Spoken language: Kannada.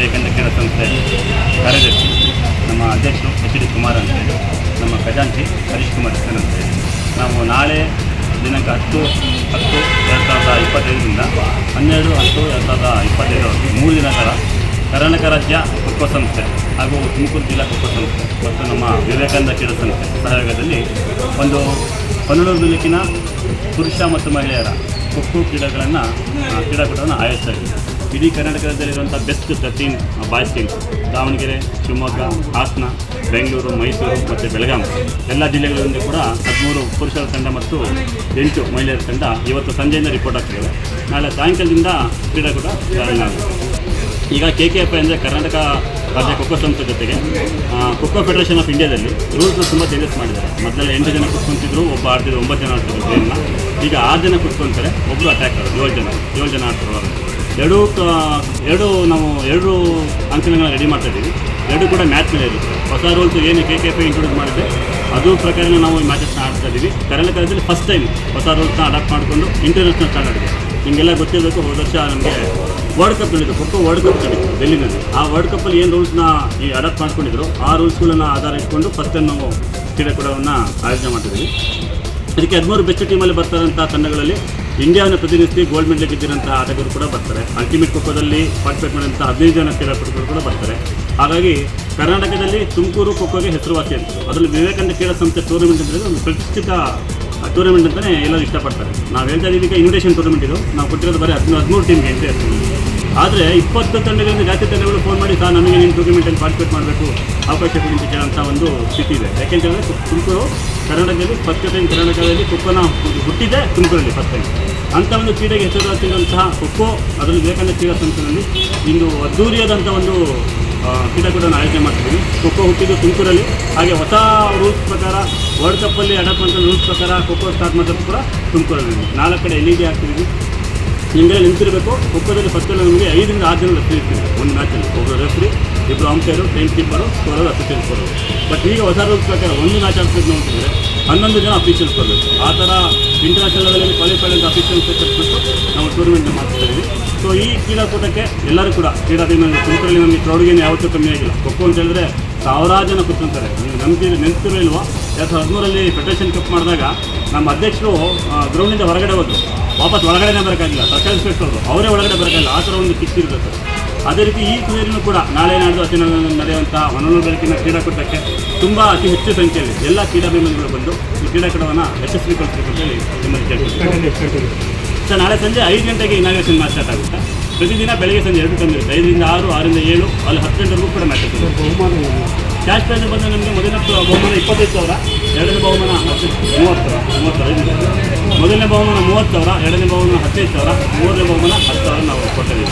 ವಿವೇಕಾನಂದ ಕ್ರೀಡಾ ಸಂಸ್ಥೆ ಕಾರ್ಯದರ್ಶಿ, ನಮ್ಮ ಅಧ್ಯಕ್ಷರು ಎಚ್ ಡಿ ಕುಮಾರ್ ಅಂತ ಹೇಳಿ, ನಮ್ಮ ಖಜಾಂಚಿ ಹರೀಶ್ ಕುಮಾರ್ ಹೆಸರು ಅಂತ ಹೇಳಿ. ನಾವು ನಾಳೆ ದಿನಾಂಕ ಹತ್ತು ಹತ್ತು, ಎರಡು ಸಾವಿರದ ಇಪ್ಪತ್ತೈದರಿಂದ ಹನ್ನೆರಡು, ಹತ್ತು, ಎರಡು ಸಾವಿರದ ಇಪ್ಪತ್ತೈದರವರೆಗೆ ಮೂರು ದಿನಗಳ ಕರ್ನಾಟಕ ರಾಜ್ಯ ಖೋಖೋ ಸಂಸ್ಥೆ ಹಾಗೂ ತುಮಕೂರು ಜಿಲ್ಲಾ ಖೋಖೋ ಸಂಸ್ಥೆ ಮತ್ತು ನಮ್ಮ ವಿವೇಕಾನಂದ ಕ್ರೀಡಾ ಸಂಸ್ಥೆ ಸಹಯೋಗದಲ್ಲಿ ಒಂದು ಹನ್ನೆರಡು ತಾಲೂಕಿನ ಪುರುಷ ಮತ್ತು ಮಹಿಳೆಯರ ಖೋಖೋ ಕ್ರೀಡೆಗಳನ್ನು ಕ್ರೀಡಾಕೂಟವನ್ನು ಆಯೋಜಿಸಲಾಗಿದೆ. ಇಡೀ ಕರ್ನಾಟಕದಲ್ಲಿರುವಂಥ best thirteen boys team Davanagere, Shivamogga, Hassan, Bengaluru, Mysuru ಮತ್ತು ಬೆಳಗಾವಿ ಎಲ್ಲ ಜಿಲ್ಲೆಗಳಿಂದ ಕೂಡ ಹದಿಮೂರು ಪುರುಷರ ತಂಡ ಮತ್ತು ಎಂಟು ಮಹಿಳೆಯರ ತಂಡ ಇವತ್ತು ಸಂಜೆಯಿಂದ ರಿಪೋರ್ಟ್ ಆಗ್ತಿದೆ ನಾಳೆ ಸಾಯಂಕಾಲದಿಂದ ಕ್ರೀಡಾಕೂಟ ಚಾಲನೆ ಆಗುತ್ತೆ. ಈಗ ಕೆ ಕೆ ಎಫ್ ಐ ಅಂದರೆ ಕರ್ನಾಟಕ ರಾಜ್ಯ ಖೋಖೋ ಸಂಸ್ಥೆ ಜೊತೆಗೆ ಖೋಖೋ ಫೆಡರೇಷನ್ ಆಫ್ ಇಂಡಿಯಾದಲ್ಲಿ ರೂಲ್ಸ್ನ ತುಂಬ ಚೇಂಜಸ್ ಮಾಡಿದ್ದಾರೆ. ಮೊದಲೆಲ್ಲ ಎಂಟು ಜನ ಕುತ್ಕೊಂತಿದ್ರು, ಒಬ್ಬ ಆಡ್ತಿದ್ರು, ಒಂಬತ್ತು ಜನ ಆಡ್ತಿದ್ರು ಈಗ ಆರು ಜನ ಕುತ್ಕೊಂತಾರೆ ಒಬ್ಬರು ಅಟ್ಯಾಕರ್ ಏಳು ಜನ ಏಳು ಜನ ಆಡ್ತಾರೆ. ಎರಡೂ ಎರಡು ನಾವು ಎರಡು ಅಂಕಣಗಳನ್ನ ರೆಡಿ ಮಾಡ್ತಾ ಇದ್ದೀವಿ. ಎರಡು ಕೂಡ ಮ್ಯಾಚ್ ಮೇಲೆ ಇರುತ್ತೆ ಹೊಸ ರೂಲ್ಸ್ ಏನು ಕೆ ಕೆ ಐ ಇಂಟ್ರೊಡ್ಯೂಸ್ ಮಾಡಿದೆ ಅದು ಪ್ರಕಾರ ನಾವು ಈ ಮ್ಯಾಚಸ್ನ ಆಡ್ತಾ ಇದ್ದೀವಿ. ಕರ್ನಾಟಕದಲ್ಲಿ ಫಸ್ಟ್ ಟೈಮ್ ಹೊಸ ರೂಲ್ಸ್ನ ಅಡಾಪ್ಟ್ ಮಾಡಿಕೊಂಡು ಇಂಟರ್ನ್ಯಾಷನಲ್ ಆಗಿದೆ ನಿಮಗೆಲ್ಲ ಗೊತ್ತಿರಬೇಕು, ಹೋದ ವರ್ಷ ನಮಗೆ ವರ್ಲ್ಡ್ ಕಪ್ ನಡೀತು. ಖೋಖೋ ವರ್ಲ್ಡ್ ಕಪ್ ನಡೀತು ಡೆಲ್ಲಿನಲ್ಲಿ ಆ ವರ್ಲ್ಡ್ ಕಪ್ಪಲ್ಲಿ ಏನು ರೂಲ್ಸ್ನ ಈ ಅಡಾಪ್ಟ್ ಮಾಡ್ಕೊಂಡಿದ್ರು, ಆ ರೂಲ್ಸ್ಗಳನ್ನ ಆಧಾರ ಇಟ್ಕೊಂಡು ಫಸ್ಟ್ ಟೈಮ್ ನಾವು ಕ್ರೀಡಾಕೂಟವನ್ನು ಆಯೋಜನೆ ಮಾಡ್ತಿದ್ದೀವಿ. ಅದಕ್ಕೆ ಹದಿಮೂರು ಬೆಸ್ಟ್ ಟೀಮಲ್ಲಿ ಬರ್ತಾರಂಥ ತಂಡಗಳಲ್ಲಿ ಇಂಡಿಯಾವನ್ನು ಪ್ರತಿನಿಧಿಸಿ ಗೋಲ್ಡ್ ಮೆಡಲ್ ಗೆದ್ದಿರುವಂತಹ ಆಟಗಾರರು ಕೂಡ ಬರ್ತಾರೆ. ಅಲ್ಟಿಮೇಟ್ ಖೋಖೋದಲ್ಲಿ ಪಾರ್ಟಿಸಿಪೇಟ್ ಮಾಡಿದಂಥ ಹದಿನೈದು ಜನ ಕ್ರೀಡಾಪಟುಗಳು ಕೂಡ ಬರ್ತಾರೆ. ಹಾಗಾಗಿ ಕರ್ನಾಟಕದಲ್ಲಿ ತುಮಕೂರು ಖೋಖೋಗೆ ಹೆಸರುವಾಸಿ ಅಂತ ಅದರಲ್ಲಿ ವಿವೇಕಾನಂದ ಕ್ರೀಡಾ ಸಂಸ್ಥೆ ಟೂರ್ನಮೆಂಟ್ ಅಂದರೆ ಒಂದು ಪ್ರತಿಷ್ಠಿತ ಟೂರ್ನಮೆಂಟ್ ಅಂತಲೇ ಎಲ್ಲರೂ ಇಷ್ಟಪಡ್ತಾರೆ. ನಾವು ಹೇಳ್ತಾ ಇದ್ದೀವಿ ಈಗ ಇನ್ವಿಟೇಷನ್ ಟೂರ್ನಮೆಂಟ್ ಇದು. ನಾವು ಕೊಟ್ಟಿರೋದು ಬರೀ ಹದಿನೈದು ಹದಿಮೂರು ಟೀಮ್ಗೆ ಹೇಳ್ತೀವಿ ಆದರೆ ಇಪ್ಪತ್ತು ತಂಡಗಳಿಂದ ಜಾತಿ ತಂಡಗಳು ಫೋನ್ ಮಾಡಿ ಸಹ ನಮಗೆ ನಿಮ್ಮ ಟೂರ್ನಮೆಂಟಲ್ಲಿ ಪಾರ್ಟಿಸಿಪೇಟ್ ಮಾಡಬೇಕು. ಅವಕಾಶ ಕೊಡಿ ಕೇಳೋಂಥ ಒಂದು ಸ್ಥಿತಿ ಇದೆ. ಯಾಕೆಂತಂದರೆ ತುಮಕೂರು ಕರ್ನಾಟಕದಲ್ಲಿ ಫಸ್ಟ್ ಟೈಮ್ ಕರ್ನಾಟಕದಲ್ಲಿ ಖೋಖೋನ ಹುಟ್ಟಿದೆ ತುಮಕೂರಲ್ಲಿ ಫಸ್ಟ್ ಟೈಮ್ ಅಂಥ ಒಂದು ಕ್ರೀಡೆಗೆ ಹೆಸರುವಂತಹ ಖೋಖೋ ಅದರಲ್ಲಿ ವಿವೇಕಾನಂದ ಕ್ರೀಡಾ ಸಂಸ್ಥೆಯಲ್ಲಿ ಇಂದು ಅದ್ದೂರಿಯಾದಂಥ ಒಂದು ಆ, ಕ್ರೀಡಾಕೂಟವನ್ನು ಆಯೋಜನೆ ಮಾಡ್ತಿದ್ದೀವಿ. ಖೋಖೋ ಹುಟ್ಟಿದ್ದು ತುಮಕೂರಲ್ಲಿ. ಹಾಗೆ ಹೊಸ ರೂಲ್ಸ್ ಪ್ರಕಾರ ವರ್ಲ್ಡ್ ಕಪ್ಪಲ್ಲಿ ಅಡಾಪ್ಟ್ ಮಾಡ್ತಾರೆ ರೂಲ್ಸ್ ಪ್ರಕಾರ ಖೋಖೋ ಸ್ಟಾರ್ಟ್ ಮಾಡೋದು ಕೂಡ ತುಮಕೂರಲ್ಲಿ ನಾಲ್ಕು ಕಡೆ ಎಲ್ ಇ ಡಿ ಆಗ್ತಿದ್ದೀವಿ. ನಿಮಗೆಲ್ಲ ನಿಂತಿರಬೇಕು ಖೋಖೋದಲ್ಲಿ ಫಸ್ಟಲ್ಲಿ ನಮಗೆ ಐದರಿಂದ ಆರು ಜನ ರೆಫ್ರಿ ಇರ್ತೀವಿ. ಒಂದು ಮ್ಯಾಚಲ್ಲಿ ಒಬ್ಬರು ರೆಫ್ರಿ ಇಬ್ಬರು umpire time keeper scorer officials ಬರೋದು ಬಟ್ ಈಗ ಹೊಸ ರೂಲ್ಸ್ ಪ್ರಕಾರ ಒಂದು ಮ್ಯಾಚ್ ನೋಡಿದ್ರೆ ನೋಡ್ತಿದ್ರೆ, ಹನ್ನೊಂದು ಜನ ಅಫಿಷಿಯಲ್ಸ್ ಬರಬೇಕು. ಆ ಥರ ಇಂಟರ್ನ್ಯಾಷನಲ್ ಲೆವೆಲಲ್ಲಿ ಕ್ವಾಲಿಫೈಡ್ ಅಂತ ಅಫಿಷಿಯಲ್ಸ್ ಕಟ್ಬಿಟ್ಟು ನಾವು ಟೂರ್ನಮೆಂಟ್ ಮಾಡ್ತಾ ಇದ್ದೀವಿ. ಸೊ ಈ ಕ್ರೀಡಾಕೂಟಕ್ಕೆ ಎಲ್ಲರೂ ಕೂಡ ಕ್ರೀಡಾಭಿಮಾನಿ ತುಮಕೂರಲ್ಲಿ ನಮಗೆ ಕ್ರೌಡ್ಗೇನು ಯಾವತ್ತೂ ಕಮ್ಮಿ ಆಗಿಲ್ಲ. ಖೋಖೋ ಅಂತ ಹೇಳಿದ್ರೆ ಸಾವಿರಾರು ಜನ ಕೂತ್ಕೊಂತಾರೆ. ನೀವು ನಂಬಿ ನೆನ್ಸ್ತಿರೋ ಇಲ್ವಾ? ಎರಡು ಸಾವಿರದ ಹದಿಮೂರಲ್ಲಿ ಫೆಡರೇಷನ್ ಕಪ್ ಮಾಡಿದಾಗ ನಮ್ಮ ಅಧ್ಯಕ್ಷರು ಗ್ರೌಂಡಿಂದ ಹೊರಗಡೆ ಹೋದರು. ವಾಪಸ್ ಒಳಗಡೆನೇ ಬರೋಕ್ಕಾಗಿಲ್ಲ. ಸರ್ಕಾರಿ ಸ್ಪೆಕ್ಟರ್ ಅವರೇ. ಒಳಗಡೆ ಬರೋಕ್ಕಾಗಿಲ್ಲ. ಆ ಥರ ಒಂದು ಕಿಕ್ಕಿರುತ್ತೆ ಅದೇ ರೀತಿ ಈ ಕ್ರೀಡೆಯೂ ಕೂಡ ನಾಳೆ ನಾಡಿದ್ದು ಅತಿ ನಡೆಯುವಂಥ ಹೊನಲು ಬೆಳಕಿನ ಕ್ರೀಡಾಕೂಟಕ್ಕೆ ತುಂಬ ಅತಿ ಹೆಚ್ಚು ಸಂಖ್ಯೆಯಲ್ಲಿ ಎಲ್ಲ ಕ್ರೀಡಾಭಿಮಾನಿಗಳು ಬಂದು ಈ ಕ್ರೀಡಾಕೂಟವನ್ನು ಯಶಸ್ವಿಗೊಳಿಸಬೇಕು ಅಂತೇಳಿ ನಿಮ್ಮಲ್ಲಿ ಕೇಳ್ಕೊಳ್ತೀನಿ. ಸರ್ ನಾಳೆ ಸಂಜೆ ಐದು ಗಂಟೆಗೆ ಇನಾಗ್ರೇಷನ್ ಮ್ಯಾಚ್ ಸ್ಟಾರ್ಟ್ ಆಗುತ್ತೆ. ಪ್ರತಿದಿನ ಬೆಳಗ್ಗೆ ಸಂಜೆ ಎರಡು ಟೈಮ್ ಇರುತ್ತೆ. ಐದರಿಂದ ಆರು ಆರರಿಂದ ಏಳು ಅಲ್ಲಿ ಹತ್ತು ಗಂಟೆವರೆಗೂ ಕೂಡ ಮ್ಯಾಚ್ ಇರುತ್ತೆ. ಕ್ಯಾಶ್ ಪ್ರೈಸ್ ಬಂದು ನಮಗೆ ಮೊದಲನೇ ಬಹುಮಾನ ಇಪ್ಪತ್ತೈದು ಸಾವಿರ ಎರಡನೇ ಬಹುಮಾನ ಹತ್ತು ಮೂವತ್ತು ಸಾವಿರ ಮೂವತ್ತು ಸಾವಿರ. ಮೊದಲನೇ ಬಹುಮಾನ ಮೂವತ್ತು ಸಾವಿರ ಎರಡನೇ ಬಹುಮಾನ ಹದಿನೈದು ಸಾವಿರ ಮೂರನೇ ಬಹುಮಾನ ಹತ್ತು ಸಾವಿರ ನಾವು ಕೊಟ್ಟಿದ್ದೀವಿ.